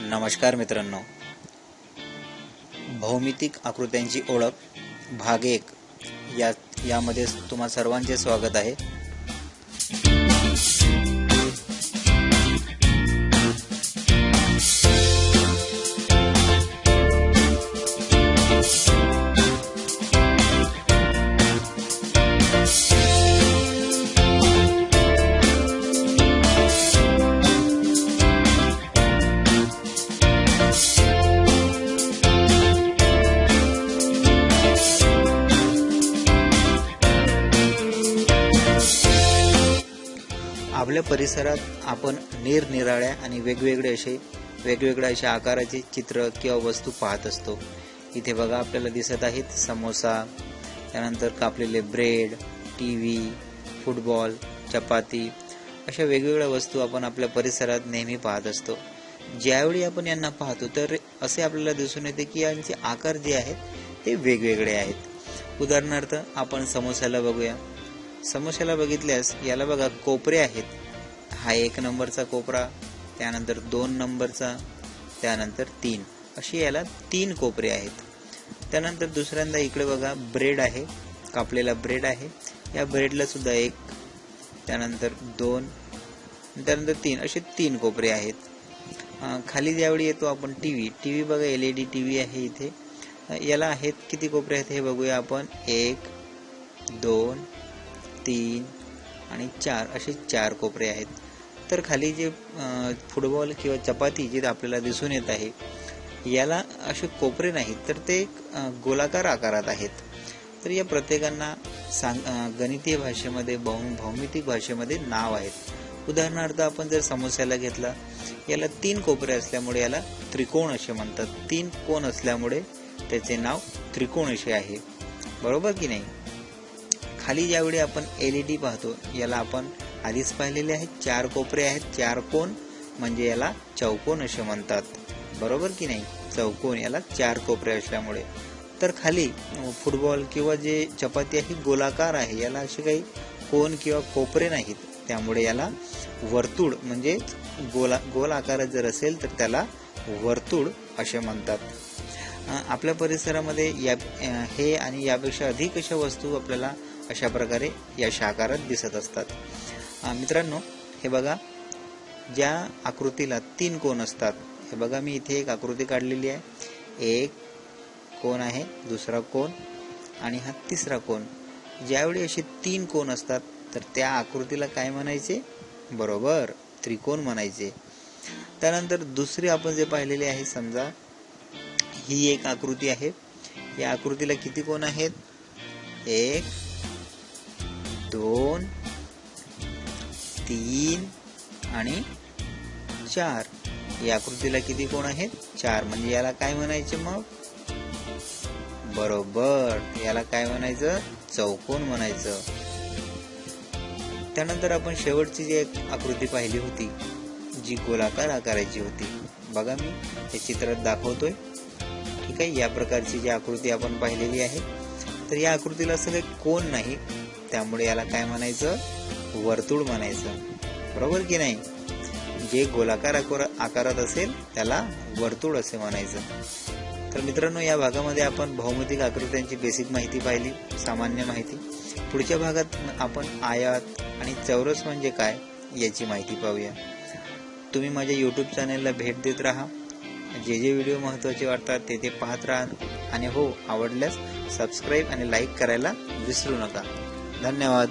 नमस्कार मित्रांनो. भौमितिक आकृत्यांची ओळख भाग एक या यामध्ये तुम्हा सर्वांचे स्वागत आहे. आपल्या परिसरात आपण निरनिराळ्या आणि वेगवेगळे असे वेगवेगळ्या अशा आकाराचे चित्र किंवा वस्तू पाहत असतो. इथे बघा आपल्याला दिसत आहेत समोसा त्यानंतर कापलेले bread T V football chapati अशा वेगवेगळ्या वस्तू आपण आपल्या परिसरात नेहमी पाहत असतो. ज्यावेळी आपण यांना पाहतो तर असे आपल्याला दिसून येते की यांचे आकार जे आहेत ते वेगवेगळे आहेत. उदाहरणार्थ आपण समोस्याला बघूया. समस्याला बघितल्यास याला बघा कोपरे आहेत. हा एक नंबरचा कोपरा त्यानंतर दोन नंबरचा त्यानंतर तीन. अशी याला तीन कोपरे आहेत. त्यानंतर दुसऱ्यांदा इकडे बघा ब्रेड आहे. कापलेला ब्रेड आहे. या ब्रेडला सुद्धा एक त्यानंतर दोन त्यानंतर तीन. असे तीन कोपरे आहेत. खाली ज्यावेळी येतो आपण टी व्ही टी व्ही बघा L E D T V आहे इथे. याला आहेत किती कोपरे आहेत हे बघूया आपण. एक दोन तीन आणि चार असे चार कोपरे आहेत. तर खाली जे फुटबॉल किंवा चपाती जे आपल्याला दिसून येत आहे याला असे कोपरे नाहीत तर ते एक, गोलाकार आकारात आहेत. तर या प्रत्येकांना सांग गणितीय भाषेमध्ये भौ भौमितिक भाषेमध्ये नाव आहेत. उदाहरणार्थ आपण जर समोस्याला घेतला याला तीन कोपरे असल्यामुळे याला त्रिकोण असे म्हणतात. तीन कोण असल्यामुळे त्याचे नाव त्रिकोण असे आहे. बरोबर की नाही? खाली ज्यावेळी आपण एल ई डी पाहतो याला आपण आधीच पाहिलेले आहेत. चार कोपरे आहेत. चार कोण म्हणजे याला चौकोन असे म्हणतात. बरोबर की नाही? चौकोन याला चार कोपरे असल्यामुळे. तर खाली फुटबॉल किंवा जे चपाती आहे गोलाकार आहे याला असे काही कोण किंवा कोपरे नाहीत. त्यामुळे याला वर्तुळ म्हणजे गोला गोल आकारात जर असेल तर त्याला वर्तुळ असे म्हणतात. आपल्या परिसरामध्ये या हे आणि यापेक्षा अधिक अशा वस्तू आपल्याला अशा प्रकारे या शाकारात दिसत असतात. मित्रांनो हे बघा ज्या आकृतीला तीन कोण असतात हे बघा मी इथे एक आकृती काढलेली आहे. एक कोण आहे दुसरा कोण आणि हा तिसरा कोण ज्यावेळी असे तीन कोण असतात तर त्या आकृतीला काय म्हणायचे? बरोबर त्रिकोण म्हणायचे. त्यानंतर दुसरी आपण जे पाहिलेली आहे समजा ही एक आकृती आहे. या आकृतीला किती कोण आहेत? एक दोन तीन आणि चार. या आकृतीला किती कोण आहेत? चार. म्हणजे याला काय म्हणायचे मग? बरोबर. याला काय म्हणायचं? चौकोन म्हणायचं. त्यानंतर आपण शेवटची जी एक आकृती पाहिली होती जी गोलाकार आकाराची होती. बघा मी हे चित्रात दाखवतोय. ठीक आहे? या प्रकारची जी आकृती आपण पाहिलेली आहे. तर या आकृतीला असं काही कोण नाही त्यामुळे याला काय म्हणायचं? वर्तुळ म्हणायचं. बरोबर की नाही? जे गोलाकार आकार- आकारात असेल त्याला वर्तुळ असे म्हणायचं. तर मित्रांनो या भागामध्ये आपण भौमितिक आकृत्यांची बेसिक माहिती पाहिली सामान्य माहिती. पुढच्या भागात आपण आयात आणि चौरस म्हणजे काय याची माहिती पाहूया. तुम्ही माझ्या यूट्यूब चॅनलला भेट देत राहा. जे जे व्हिडिओ महत्त्वाचे वाटतात ते ते पाहत राहा. आणि हो आवडल्यास सबस्क्राईब आणि लाईक करायला विसरू नका. धन्यवाद.